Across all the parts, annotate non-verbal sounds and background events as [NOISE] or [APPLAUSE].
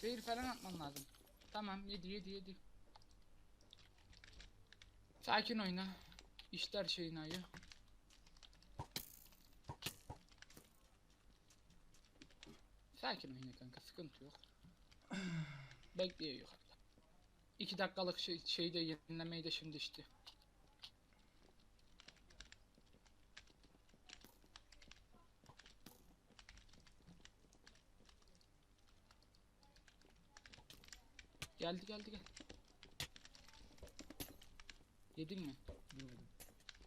Zehir falan atman lazım. Tamam yedi yedi yedi. Sakin oyna. İşler şeyin ayı. Sakin oyna kanka sıkıntı yok. Bekliyor yukarıda. İki dakikalık şey, şeyde yenilemeyi de şimdi işte. Geldi geldi gel. Yedin mi? Yemedim.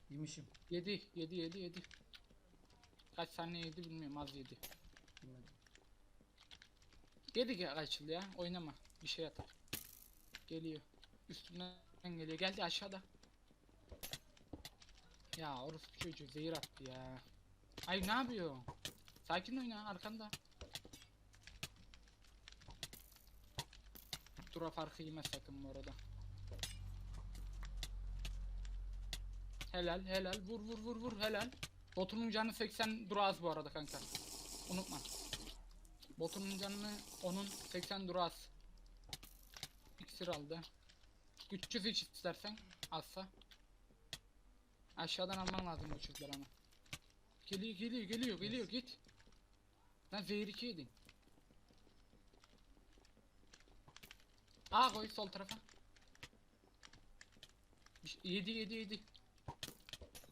Yemişim. Yedi yedi yedi yedi. Kaç saniye yedi bilmiyorum az yedi. Yemedim. Geri gel kaçıl ya oynama bir şey atar. Geliyor. Üstümden geliyor geldi aşağıda. Ya orospu çocuğu zehir attı ya. Ay ne yapıyor? Sakin oyna arkanda. Dura farkı yeme sakın bu arada. Helal helal vur vur vur vur helal. Botunun canı 80 dura az bu arada kanka. Unutma. Botunun canını onun 80 dura az. İksir aldı. 300 iç istersen azsa. Aşağıdan alman lazım 300 ama. Geliyor geliyor geliyor geliyor git. Lan zehir 2 yedin. A koy sol tarafa. Bir şey- Yedi yedi yedi.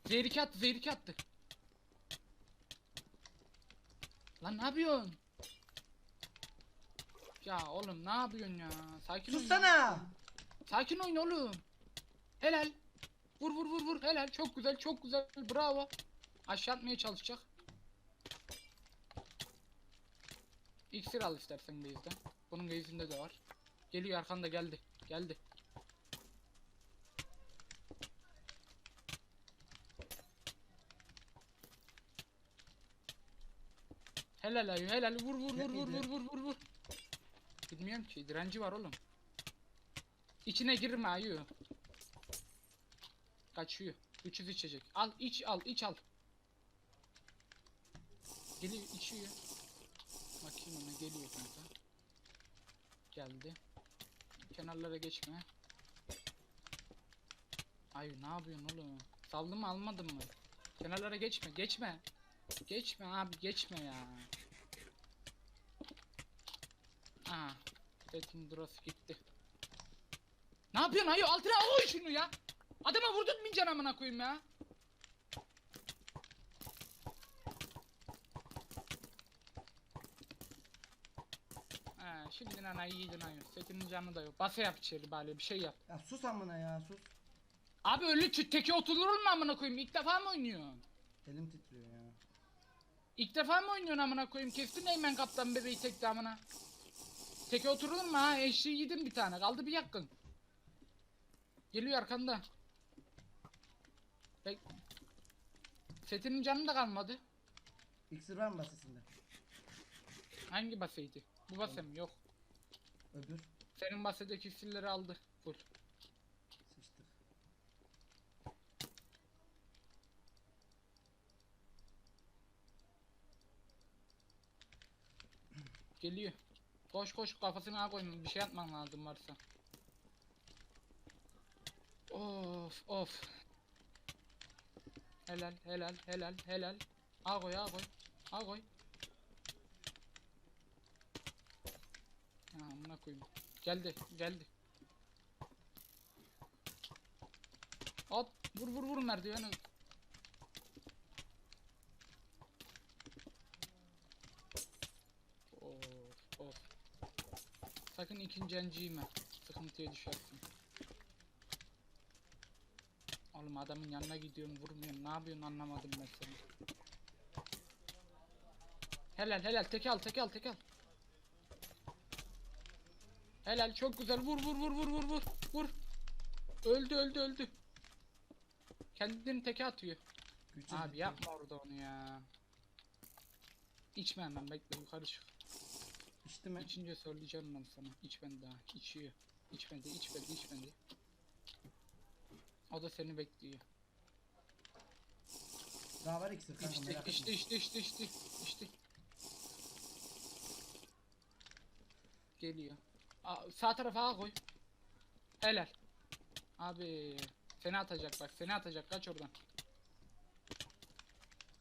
Zehir 2 attı zehir 2 attı. Lan ne yapıyorsun? Ya oğlum ne yapıyorsun ya? Sakin oyna. Sussana! Sakin oyna oğlum. Helal. Vur vur vur vur. Helal. Çok güzel çok güzel. Bravo. Aşağı atmaya çalışacak. İksir al istersen base'den. Bunun base'inde de var. Geliyor arkanda geldi. Geldi. Helal ayı helal vur vur vur vur vur vur vur vur. Bilmiyorum ki direnci var oğlum. İçine girme ayı. Kaçıyor. 300 içecek. Al iç al iç al. Geliyor içiyor. Bakayım ona geliyor kanka. Geldi. Kenarlara geçme. Ay ne yapıyorsun oğlum? Saldın mı almadın mı? Kenarlara geçme geçme. Geçme abi geçme ya. Aa. Setin durası gitti. Ne yapıyorsun ayı? Altına al şunu ya. Adama vurdurtmayacaksın amına koyayım ya. Şimdi ana iyiydin ayı. Setinin canı da yok. Basa yap içeri bari bir şey yap. Ya sus amına ya sus. Abi öyle tü- teke oturulur mu amına koyayım? İlk defa mı oynuyorsun? Elim titriyor ya. İlk defa mı oynuyorsun amına koyayım? Kestin Eymen kaptan bebeği tekte amına. Teke oturulur mu ha? Eşeği yedin bir tane. Kaldı bir yakın. Geliyor arkanda. Bek Setinin canı da kalmadı. İksir var mı basısında? Hangi baseydi? Bu base mi? Yok. Öbür. Senin basedeki iksirleri aldı. Full. Sıçtık. Geliyor. Koş koş kafasına koyma. Bir şey atman lazım varsa. Of of. Helal helal helal helal. A koy A koy. A koy. Ya amına koyayım. Geldi geldi. Hop vur vur vur merdiveni. Of of. Sakın ikinci enci yeme. Sıkıntıya düşersin. Oğlum adamın yanına gidiyorum vurmuyorum. Ne yapıyorsun anlamadım ben seni. Helal helal tek al tek al tek al. Helal çok güzel vur vur vur vur vur vur vur. Öldü öldü öldü. Kendini teke atıyor. Güçsüz Abi yapma orada onu ya. İçme hemen bekle yukarı çık. İçti mi? İçince söyleyeceğim ben sana. İçmedi daha. İçiyor. İçmedi, içmedi, içmedi. O da seni bekliyor. Daha var iksir kanka İçti, merak içti, etme. içti, içti, içti, içti. Geliyor. Aa, sağ tarafa A koy. Helal. Abi seni atacak bak seni atacak kaç oradan.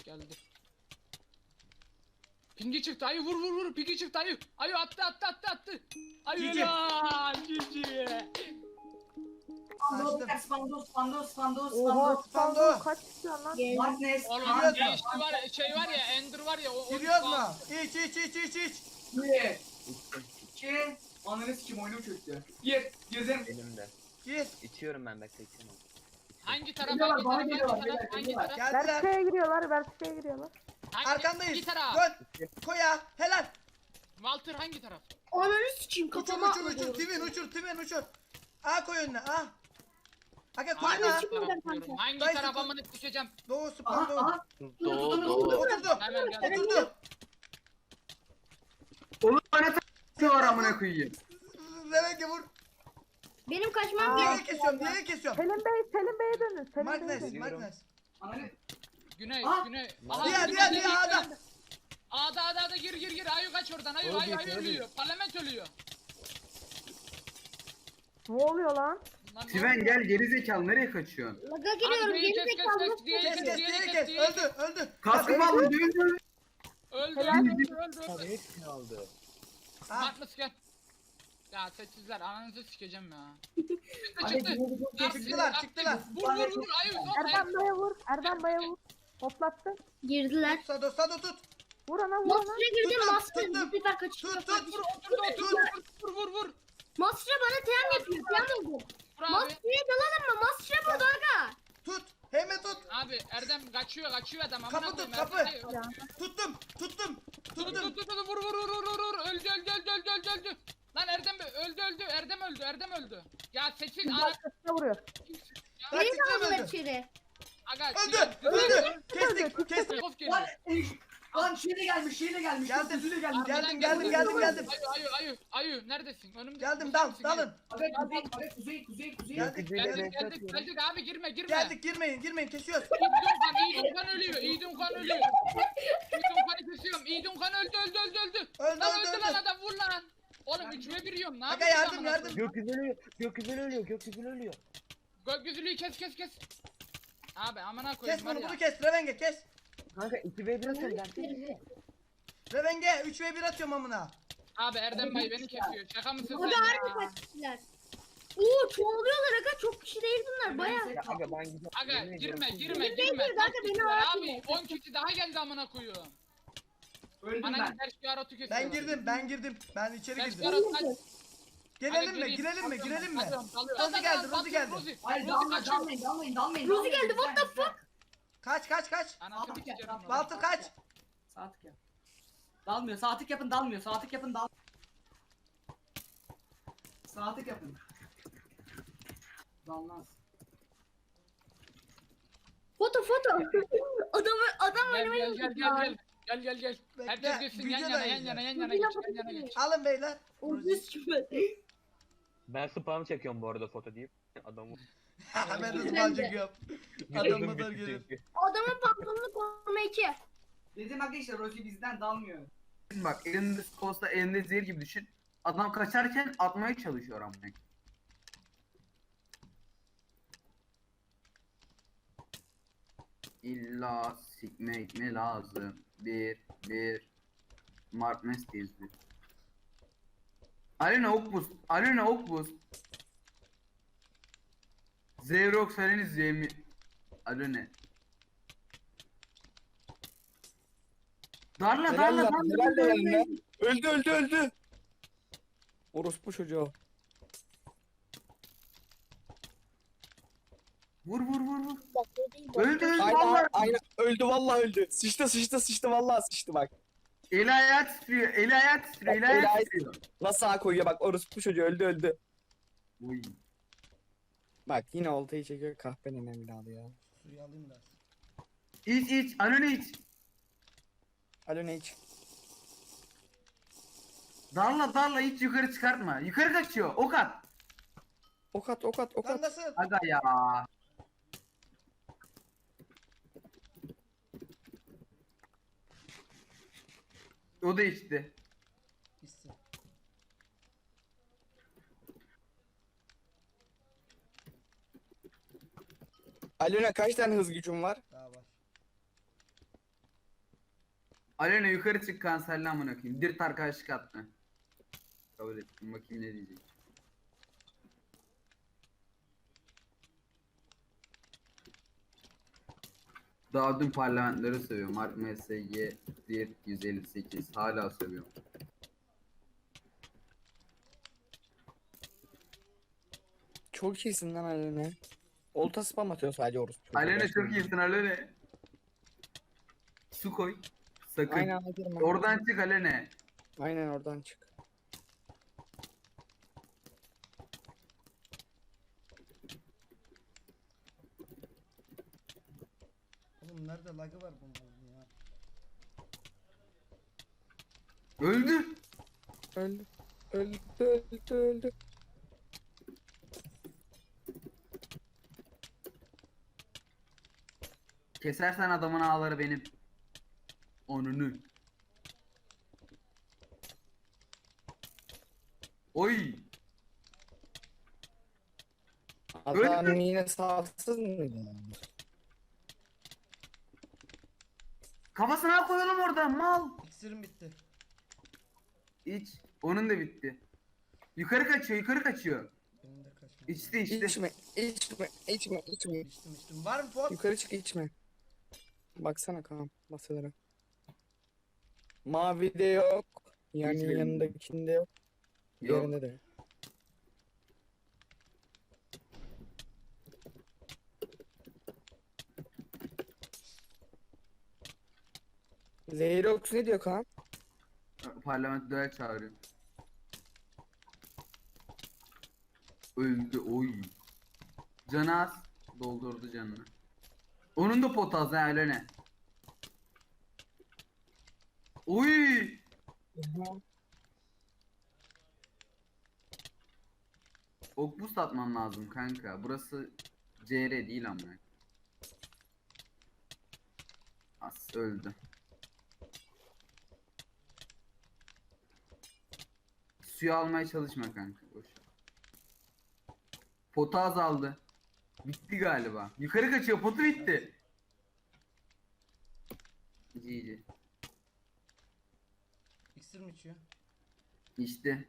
Geldi. Pingi çıktı ayı vur vur vur pingi çıktı ayı. Ayı attı attı attı attı. Ayı Cici. helal cici. Açtım. Spandos, Spandos, Spandos, Spando. Oha Spando kaç istiyorsun lan? Madness, Oğlum Giriyoruz mu? gençli var ya şey var ya Ender var ya o, o Giriyoruz mu? İç iç iç iç iç. Bir, iki, ananı sikim oyunum çöktü. Bir, girdim. Benim de. Gir. İçiyorum ben bekleyin. Hangi taraf Geliyorlar, hangi bana taraf hangi geliyorlar, taraf beyler, hangi geliyorlar. taraf Geldiler. Vertikaya giriyorlar, vertikaya giriyorlar. hangi Arkandayız. hangi taraf Dön. Koya. Helal. Walter hangi taraf Ananı sikeyim Uçur kafama. uçur uçur. Twin uçur twin uçur. A koy önüne A. Aga koy hangi A. taraf çıkmadan diyorum. kanka. hangi Dayı taraf sıkı- amına düşeceğim Doğu Aha, spando. aha. Doğu doğu. Oturdu. hemen geldim Oturdu. Oğlum bana var amına koyayım. Revenge vur. Benim kaçmam Aa. Diğeri gerek. kesiyorum. Diğeri kesiyorum. Selim Bey, Selim Bey'e dönün. Selim Bey'e Magnes. dönün. Magnes. Ananı, güney Ah! güney Diğer, güney, diğer, güney, diğer, güney. A'da. A'da A'da gir gir gir ayu kaç oradan ayu ayu ayu ölüyor parlament ölüyor Ne oluyor lan? Lan ne gel geri zekalı nereye kaçıyorsun? Laga Abi giriyorum diğeri geri kes kes zekalı. kes diğeri Kes kes kes diğeri kes kes. diğeri kes Öldü öldü. Alın dön dön. öldü Helal. öldü öldü öldü Abi öldü hepsini aldı. Ha. Magnus gel ya sessizler ananızı sikeceğim ya [LAUGHS] çıktı çıktı Çıktılar, aksi. çıktılar. Vur vur vur ayu son Erdem Bey'e vur, Erdem Bey'e vur. Hoplattı. Girdiler. Sado sado tut. Vur ana, vur ana. Master'a girdim Tuttum, Master. tuttum. Bu sefer kaçışıyor. Tut tut. vur oturdu oturdu vur vur vur Master'a bana tren yapıyor. Tren oldu. vur abi Master'a dalalım mı? Master'a vurdu aga. Tut. Hemen tut. abi Erdem kaçıyor kaçıyor adam amına Kapı tut, koyayım, kapı. Erdem- Tuttum. Tuttum. Dur Tuttum. dur dur dur vur vur vur vur vur vur öldü öldü öldü öldü öldü öldü Lan Erdem öldü öldü Erdem öldü Erdem öldü Ya seçin ara Başkasına vuruyor. Rakip de aldılar öldü. içeri. aga Öldü. Öldü. Kestik. Kestik. Of geliyor. Lan, lan şey de gelmiş, şey de gelmiş. Geldim. Gözü de gelmiş. Geldim, geldim, geldi. geldim, geldim. Ayu ayu ayu ayu neredesin önümde Geldim dal dalın. Aga kuzey, aga kuzey, kuzey, kuzey. Geldik. Geldik geldik geldik abi girme girme Geldik girmeyin girmeyin kesiyoruz. İdunkan İdunkan ölüyor İdunkan ölüyor İdunkan'ı kesiyorum İdunkan öldü öldü öldü öldü Öldü Lan öldü öldü lan öldü. adam vur lan Oğlum 3 ve 1 yiyorum ne Aga yapıyorsun yardım amına yardım. koyayım? Gökyüzü ölüyor. Gökyüzü ölüyor. Gökyüzü ölüyor. Gökyüzülüyü kes kes kes Abi amına koyayım Kes var bunu ya bunu kes. Revenge kes. Kanka 2 v 1 atıyorum gelsene. Revenge 3 v 1 atıyorum amına. Abi Erdem Bey beni kesiyor şaka mısın sen harbi ya kaçtılar. Oo çoğalıyorlar aga çok kişi değil bunlar baya. Ya aga ben gidiyorum. Aga Yemin ediyorum girme girme Girmeyin, girme. Kaç beni kişi var atma. Abi 10 kişi daha geldi amına koyuyorum. Öldüm Bana ben. Ben girdim ben girdim. Ben içeri girdim. kaç. Gelelim mi girelim mi girelim mi? Rozi geldi, Rozi geldi. Hayır, dalmayın, dalmayın, dalmayın, dalmayın. Rozi geldi, what the güzel. Kaç kaç kaç. Anasını Saatlik yap, yap. Walter kaç. Saatlik yap. Dalmıyor, saatlik yapın, dalmıyor. Saatlik yapın, dal. Saatlik yapın. Dalmaz. Foto foto. Adamı adam Gel oynamayı gel gel gel gel. Gel gel gel. Bekle, Herkes geçsin yan video yana yan izle. yana yan yana Video geç yan yana geç. Alın beyler. Obüs gibi. Ben spam çekiyorum bu arada foto deyip. Adamı ben de spam çekiyorum. Adam Gözüm kadar bitti gelir. çünkü. Adamın pantolonunu koruma iki. Dedim arkadaşlar Rozi bizden dalmıyor. Bak elinde posta elinde zehir gibi düşün. Adam kaçarken atmaya çalışıyor amına. koyayım. İlla sikmek mi lazım? Bir, bir. Mark bir. Alena Okbus. Alena Okbus. Zevrox Haleniz Zemi. Alene. Darla darla Helal lan, darla. helal darla. yanına. Öldü öldü öldü. Orospu çocuğu. Vur vur vur vur. Öldü öldü Aynen vallahi. aynen öldü vallahi öldü. Sıçtı sıçtı sıçtı vallahi sıçtı bak. Eli ayağı titriyor. Eli ayağı titriyor. Eli eli ayağı ayağı titriyor. Nasıl sağa koyuyor bak orospu çocuğu öldü öldü. Uy. Bak yine oltayı çekiyor kahpenin evladı ya. Suyu alayım da. İç iç. Ananı iç. Alo ne iç? Darla darla hiç yukarı çıkartma. Yukarı kaçıyor. Ok at. Ok at ok at ok Lan at. nasıl? Aga ya. O da içti. İçsin. Alena kaç tane hız gücün var? Daha var. Alena yukarı çık kanserli amına koyayım. Dirt arkadaşlık atma. Kabul ettim bakayım ne diyecek. Daha dün parlamentleri seviyorum. Mark MSG Dirt 158. Hala seviyorum. Çok iyisin lan Alena. Olta spam atıyor sadece orospu. Alena çok iyisin Alena. Su koy. Sakın. Aynen. Oradan çık Alena. Aynen oradan çık. Oğlum nerede lagı var bunun ya? Öldü. Öldü. Öldü öldü öldü. Kesersen adamın ağları benim. Onunu. Oy. Adam Öldü. yine sağlıksız mıydı? yani? Kafasına koyalım orada mal. İksirim bitti. İç. Onun da bitti. Yukarı kaçıyor, yukarı kaçıyor. Benim de kaçmadı. İçti içti. İçme, içme, içme, içme. İçtim içtim. Var mı pot? Yukarı çık içme. Baksana Kaan masalara. Mavi de yok. Yani Hiçbirinde. yanındakinde yok. Yok. Diğerinde de. yok. Zeyrox ne diyor Kaan? Parlamentoya çağırıyor. Öldü oy. Canı. Doldurdu canını. Onun da potu az ha öyle ne? Oy. Ok boost atman lazım kanka. Burası CR değil ama. As öldü. Suyu almaya çalışma kanka. Boş. ver. Potu azaldı. Bitti galiba. Yukarı kaçıyor. Potu bitti. GG. İksir mi içiyor? İşte.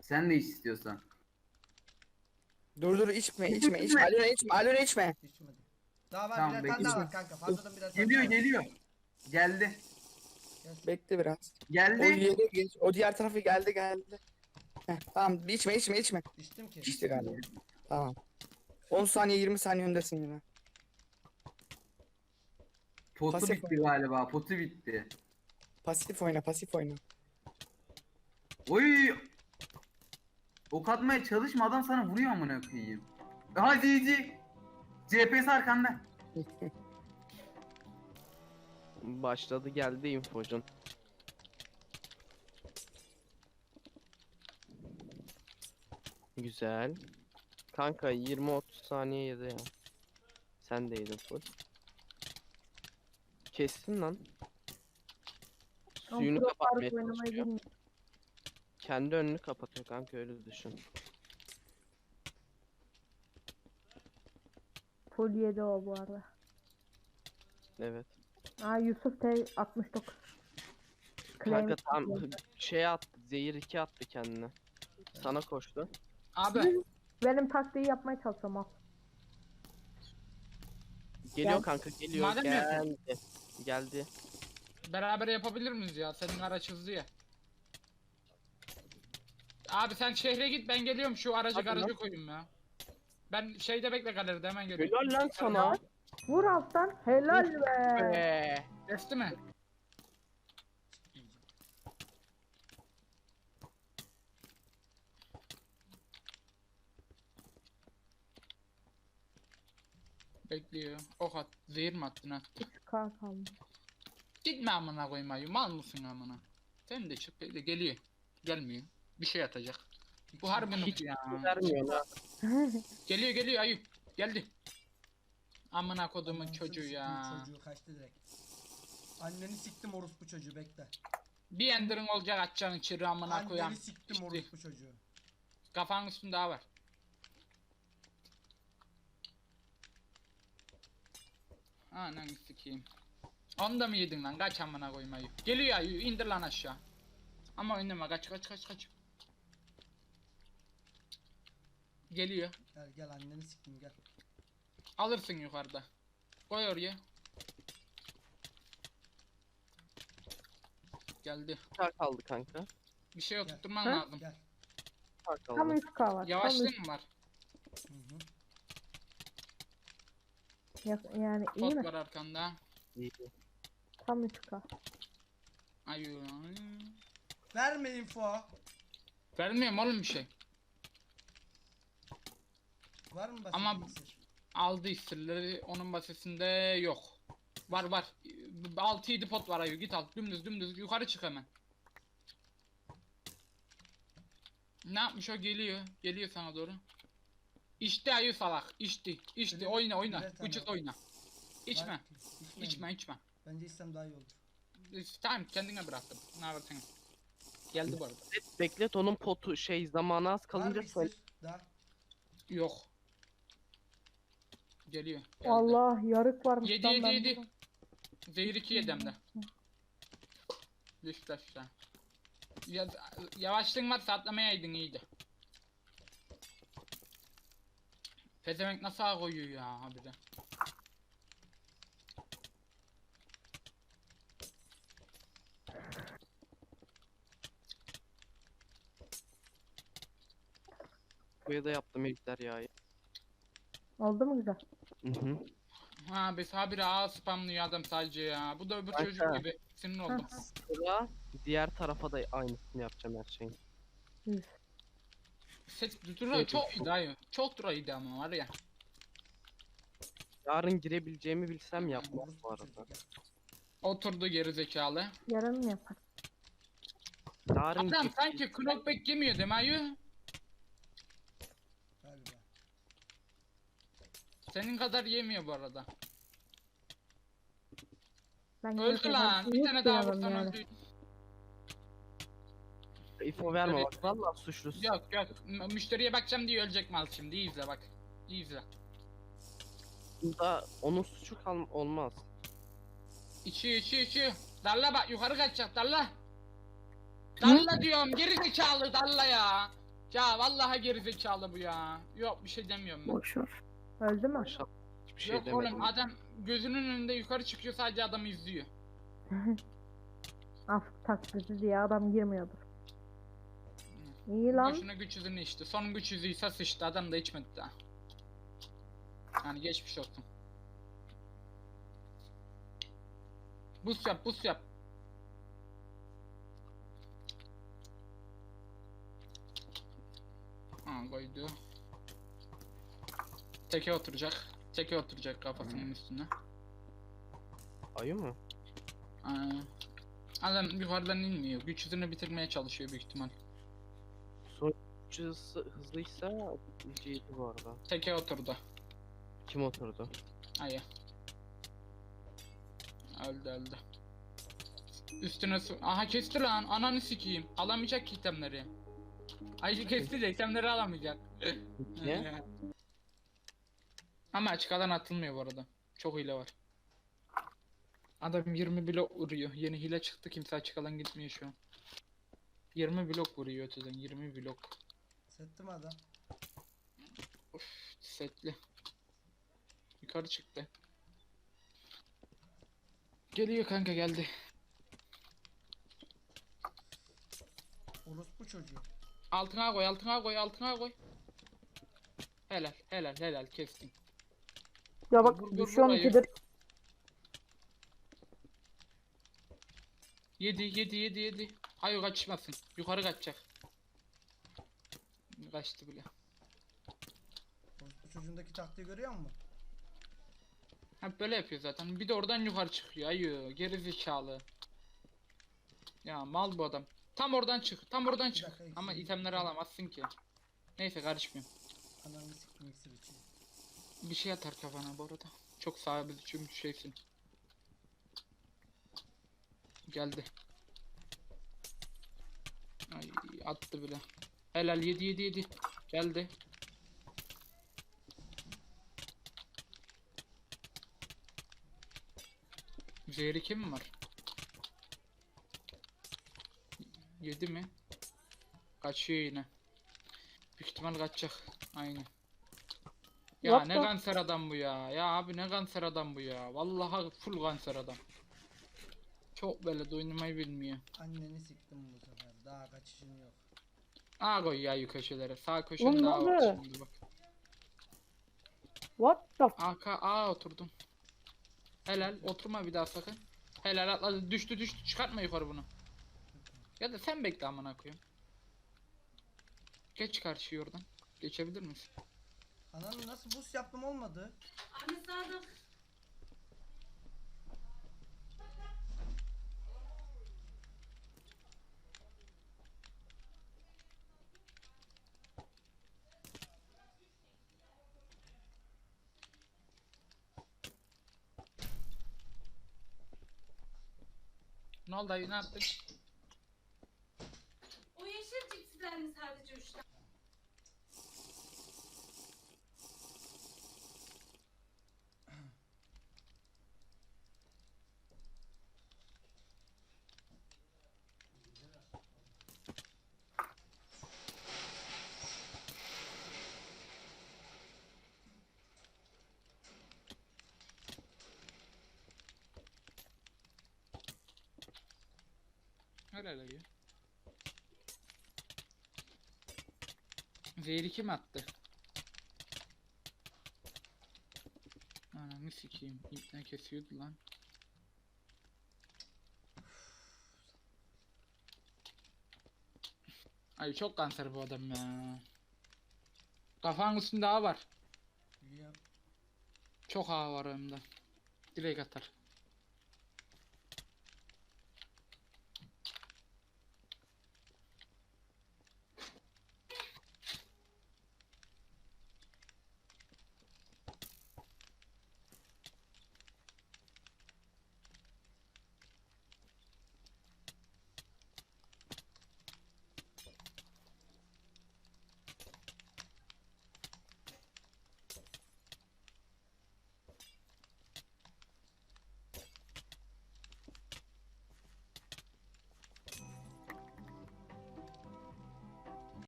Sen de iç istiyorsan. Dur dur içme içme İçme. Alena içme Alena içme. İçmedi. Daha var Tamam, bir tane daha bekle. var kanka. Fazladan biraz Geliyor daha geliyor. Geldi. Bekle biraz. O Geldi. yere geç. O diğer tarafı geldi geldi. Heh, tamam içme içme içme. İçtim ki. İçti galiba. Tamam. 10 saniye 20 saniye öndesin yine. Potu Pasif bitti galiba. Potu bitti. Pasif oyna pasif oyna. Oy. Ok atmaya çalışma adam sana vuruyor amına koyayım. Hadi GG. CPS arkanda. [LAUGHS] Başladı geldi infocun. Güzel. Kanka 20-30 saniye yedi ya. Sen de yedin full. Kestin lan. Suyunu kapatmaya çalışıyor. Kendi önünü kapatıyor kanka öyle düşün. Full yedi o bu arada. Evet. Aa Yusuf T 69. Kanka Claim tam şey attı. Zehir 2 attı kendine. Sana koştu. Abi Benim taktiği yapmaya çalışıyorum al. Geliyor Gel. kanka geliyor. Madem Geldi. Geldi. beraber yapabilir miyiz ya? Senin araç hızlı ya. Abi sen şehre git ben geliyorum şu aracı garajı koyayım ya. Ben şeyde bekle galeride hemen geliyorum. Helal lan sana. Vur alttan. Helal be. Be. Kesti mi? Bekliyor. Ok at. Zehir mi attın ha? Kalkalım. Gitme amına koyayım ayı. Mal mısın amına? Sen de çık bekle geliyor. Gelmiyor. Bir şey atacak. Bu harbi noob Hiç ya. Vermiyor lan. Geliyor geliyor ayıp. Geldi. Amına kodumun çocuğu ya. Çocuğu kaçtı direkt. Anneni siktim orospu çocuğu bekle. Bir enderin olacak açacağın çırrı amına koyan. Anneni siktim İşte, orospu çocuğu. Kafanın üstünde daha var. Anan sikeyim. Onu da mı yedin lan? Kaç amına koymayı. Geliyor ya indir lan aşağı. Ama oynama kaç kaç kaç kaç. Geliyor. Gel gel anneni siktim gel. Alırsın yukarıda. Koy oraya. Geldi. Sağ kaldı kanka. Bir şey oturtman Ha? lazım. Gel. Sağ Tam kaldı. 3K var. Tam Yavaşlığın mı var? Hı hı. üç- Ya- Yani iyi Pot mi? var arkanda. İyi. Tam 3K. Ay. Verme info. Vermiyorum oğlum bir şey. Var mı basit Ama- iksir? Aldı iksirleri onun basesinde yok. Var var. 6-7 pot var ayu git al. Dümdüz dümdüz yukarı çık hemen. Ne yapmış o geliyor. Geliyor sana doğru. İşte ayu salak. İçti. İçti. Oyna oyna. Vücut oyna. İçme. Var. İçmeyin. İçme içme. Bence içsem daha iyi olur. Tamam kendine bıraktım. Ne yaparsın? Geldi bu arada. Beklet, beklet onun potu şey zamanı az Var mı kalınca söyle. iksir? Daha. Yok. Geliyor. Geldi. Allah yarık varmış. Yedi lan yedi ben yedi. bunu- Zehir 2 yedemde. Düştü aşağı. Ya, yavaşlığın varsa atlamayaydın iyiydi. Pezevenk nasıl ağ koyuyor ya abi de. Buraya da yaptım herifler ya. Oldu mu güzel? Hı hı. Ha biz habire ağ spamlıyor adam sadece ya. Bu da öbür Kanka. çocuk gibi. Sinir oldum. Sıra diğer tarafa da aynısını yapacağım her şeyin. Ses dura çok iyi dayı. Çok dura iyiydi ama var ya. Yarın girebileceğimi bilsem yapmam Orospu bu arada. Oturdu geri zekalı. Yarın mı yapar? Yarın Adam gir- sanki knockback yemiyor değil mi ayı? Senin kadar yemiyor bu arada. Ben Öldü lan. Bir tane daha vursan yani. öldü. info verme Evet. bak valla suçlusun. Yok yok. M- Müşteriye bakacağım diye ölecek mal şimdi. İyi izle bak. İyi izle. Bunda onun suçu kal olmaz. İçiyor içiyor içiyor. Dalla bak yukarı kaçacak dalla. Dalla diyorum geri zekalı dalla ya. Ya vallahi geri zekalı bu ya. Yok bir şey demiyorum ben. Boş ver. Öldü mü? Maşallah. Hiçbir şey Yok demedim. oğlum adam gözünün önünde yukarı çıkıyor sadece adamı izliyor. [LAUGHS] Af taklidi diye adam girmiyordur. İyi lan. Boşuna güç yüzünü içti. Son güç yüzü ise sıçtı adam da içmedi daha. Yani geçmiş olsun. Bus yap bus yap. Ha koydu. Teke oturacak. Teke oturacak kafasının üstüne. Ayı mı? Aa, Adam yukarıdan inmiyor. Güç yüzünü bitirmeye çalışıyor büyük ihtimal. Suçu hızlı, hızlıysa iyiydi bu arada. Teke oturdu. Kim oturdu? Hayır. Öldü öldü. Üstüne su... Aha kesti lan. Ananı sikeyim. Alamayacak ki itemleri. Ay kesti de itemleri alamayacak. Niye? [LAUGHS] Ama açık alan atılmıyor bu arada. Çok hile var. Adam 20 blok vuruyor. Yeni hile çıktı kimse açık alan gitmiyor şu an. 20 blok vuruyor öteden 20 blok. Settim adam. Of setli. Yukarı çıktı. Geliyor kanka geldi. Orospu çocuğu. Altına koy altına koy altına koy. Helal helal helal kestin. Ya bak Vur, vur, düşüyorum ikidir. Yedi yedi yedi yedi. Hayır kaçmasın. Yukarı kaçacak. Kaçtı bile. Orospu çocuğundaki taktiği görüyor musun? Hep böyle yapıyor zaten. Bir de oradan yukarı çıkıyor. Ayı geri zekalı. Ya mal bu adam. Tam oradan çık. Tam oradan Bir çık. dakika, Ama itemleri alamazsın ki. Neyse karışmıyorum. Ananı siktim içiyor. Bir şey atar kafana bu arada. Çok sabit çünkü şeysin. Geldi. Ay attı bile. Helal 7 7 7. Geldi. Zehri kim var? Yedi mi? Kaçıyor yine. Büyük ihtimal kaçacak. Aynen. Ya What ne the- kanser adam bu ya. Ya abi ne kanser adam bu ya. Vallahi full kanser adam. Çok böyle oynamayı bilmiyor. Anneni siktim bu sefer. Daha kaçışın yok. A koy yayu köşelere. Sağ köşede Oğlum ne daha var oldu? şimdi bak. What the f- AK A oturdum. Helal oturma bir daha sakın. Helal atladı düştü düştü çıkartma yukarı bunu. Ya da sen bekle amına koyayım. Geç karşıya oradan. Geçebilir misin? Ananı nasıl boost yaptım olmadı. Ahmet sağda. Ne oldu ayı ne yaptın? O yeşil cipsiden mi sadece üç tane? Helal ayı. Zehri kim attı? Ananı sikeyim. İpne kesiyordu lan. Ay çok kanser bu adam ya. Kafanın üstünde ağ var. Biliyorum. Çok ağ var önümde. Direkt atar.